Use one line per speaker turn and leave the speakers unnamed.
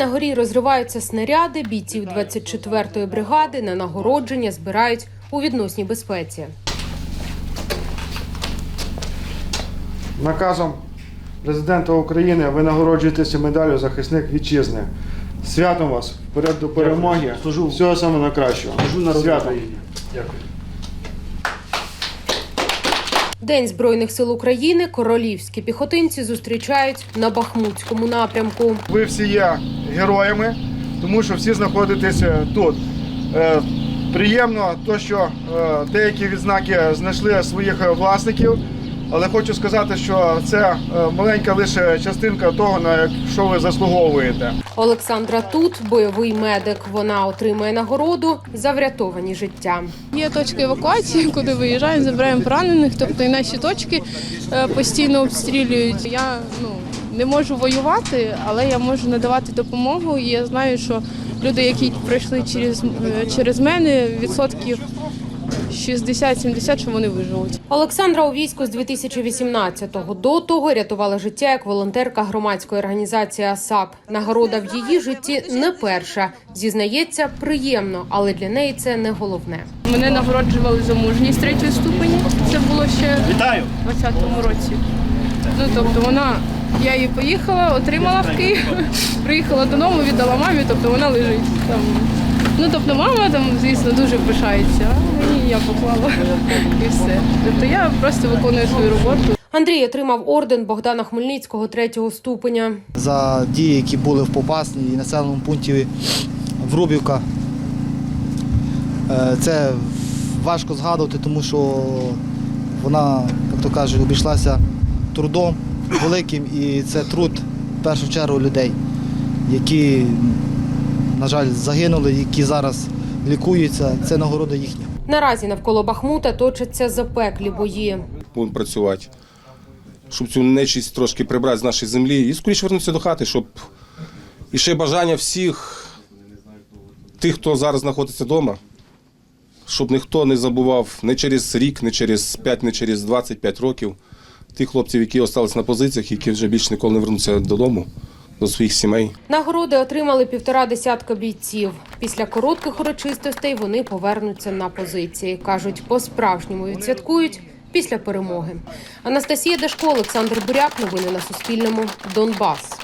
на горі розриваються снаряди, бійців 24-ї бригади на нагородження збирають у відносній безпеці.
Наказом президента України ви нагороджуєтеся медаллю захисник вітчизни. Святом вас вперед до перемоги.
Служу.
Всього самого найкращого.
Служу народу
Святом.
Дякую.
День збройних сил України королівські піхотинці зустрічають на Бахмутському напрямку.
Ви всі є героями, тому що всі знаходитеся тут. Е, Приємно, то, що е, деякі відзнаки знайшли своїх власників, але хочу сказати, що це е, маленька лише частинка того, на що ви заслуговуєте.
Олександра тут бойовий медик. Вона отримує нагороду за врятовані життя.
Є точки евакуації, куди виїжджаємо, забираємо поранених. Тобто і наші точки е, постійно обстрілюють. Я ну не можу воювати, але я можу надавати допомогу. І я знаю, що люди, які пройшли через, е, через мене, відсотків 60-70, що вони виживуть.
Олександра у війську з 2018-го. До того рятувала життя як волонтерка громадської організації АСАП. Нагорода в її житті не перша. Зізнається, приємно, але для неї це не головне.
Мене нагороджували за мужність третьої ступені. Це було ще
Вітаю!
у 20-му році. Ну тобто вона. Я її поїхала, отримала в Київ, приїхала додому, віддала мамі, тобто вона лежить там. Ну тобто мама там, звісно, дуже пишається, мені я поклала і все. Тобто я просто виконую свою роботу.
Андрій отримав орден Богдана Хмельницького третього ступеня.
за дії, які були в Попасні і населеному пункті Врубівка. Е, Це важко згадувати, тому що вона, як то кажуть, обійшлася трудом великим, і це труд в першу чергу людей, які, на жаль, загинули, які зараз лікуються. Це нагорода їхня.
Наразі навколо Бахмута точаться запеклі бої.
будемо працювати, щоб цю нечисть трошки прибрати з нашої землі і скоріше вернутися до хати, щоб і ще бажання всіх тих, хто зараз знаходиться вдома, щоб ніхто не забував не через рік, не через 5, не через 25 років тих хлопців, які залишилися на позиціях, які вже більше ніколи не вернуться додому, до своїх сімей.
Нагороди отримали півтора десятка бійців. Після коротких урочистостей вони повернуться на позиції. кажуть, по-справжньому відсвяткують після перемоги. Анастасія Дашко, Олександр Буряк. Новини на Суспільному. Донбас.